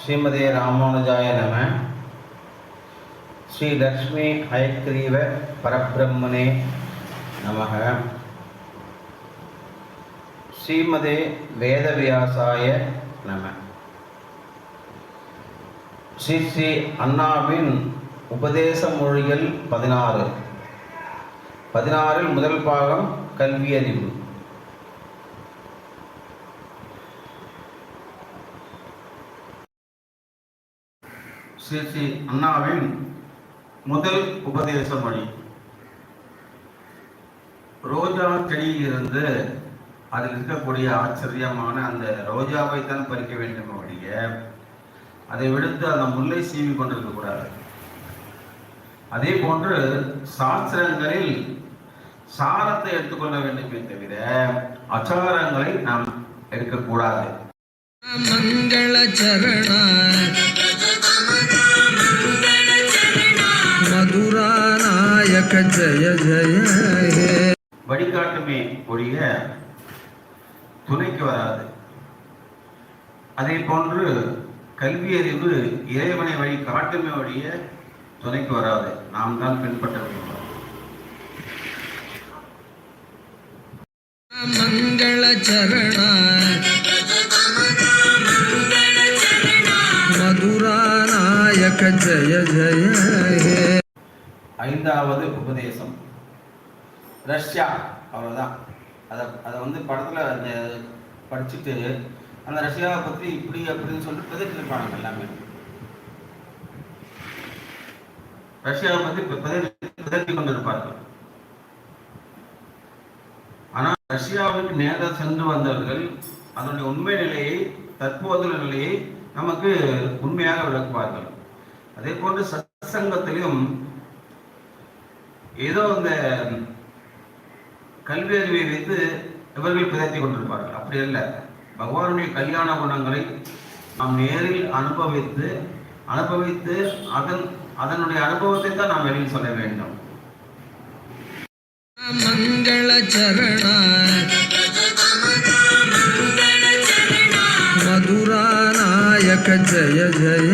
ஸ்ரீமதே ராமானுஜாய நம ஸ்ரீ லக்ஷ்மி ஹயக்ரீவ பரபிரம்மனே நமக ஸ்ரீமதே வேதவியாசாய நம. ஸ்ரீ ஸ்ரீ அண்ணாவின் உபதேச மொழிகள் பதினாறு. பதினாறில் முதல் பாகம் கல்வியறிவு ஸ்ரீ ஸ்ரீ அண்ணாவின் முதல் உபதேச மொழி. ரோஜா செடியிலிருந்து அதில் இருக்கக்கூடிய ஆச்சரியமான அந்த ரோஜாவை தான் பறிக்க வேண்டும் அப்படிங்க அதை விடுத்து அந்த முல்லை சீவி கொண்டிருக்க கூடாது. அதே போன்று சாஸ்திரங்களில் சாரத்தை எடுத்துக்கொள்ள வேண்டுமே தவிர அச்சாரங்களை நாம் எடுக்கக்கூடாது. மங்கள சரண மதுரா நாயக ஜய ஜய வழிகாட்டுமே ஒழிய துணைக்கு வராது. அதே போன்று கல்வி அறிவு இறைவனை வழி காட்டுமே வழிய துணைக்கு வராது. நாம் தான் பின்பற்ற வேண்டும். மங்கள சரண மதுராநாயக ஜய ஜய ஐந்தாவது உபதேசம். ரஷ்யா அவ்வளவுதான். அதை அதை வந்து படத்தில் அந்த படிச்சுட்டு அந்த ரஷ்யாவை பற்றி இப்படி அப்படின்னு சொல்லிட்டு பிரதிட்டு எல்லாமே. ரஷ்யாவை பற்றி பிரதட்டி கொண்டிருப்பார்கள் ஆனால் ரஷ்யாவுக்கு நேராக சென்று வந்தவர்கள் அதனுடைய உண்மை நிலையை தற்போதுள்ள நிலையை நமக்கு உண்மையாக விளக்குவார்கள். அதே போன்று சத்சங்கத்திலும் ஏதோ இந்த கல்வி அறிவை வைத்து இவர்கள் பிதற்றி கொண்டிருப்பார்கள்? அப்படி அல்ல. பகவானுடைய கல்யாண குணங்களை நாம் நேரில் அனுபவித்து அனுபவித்து அதன் அதனுடைய அனுபவத்தை தான் நாம் வெளியில் சொல்ல வேண்டும். மங்கள சரண மதுரா நாயக ஜய ஜய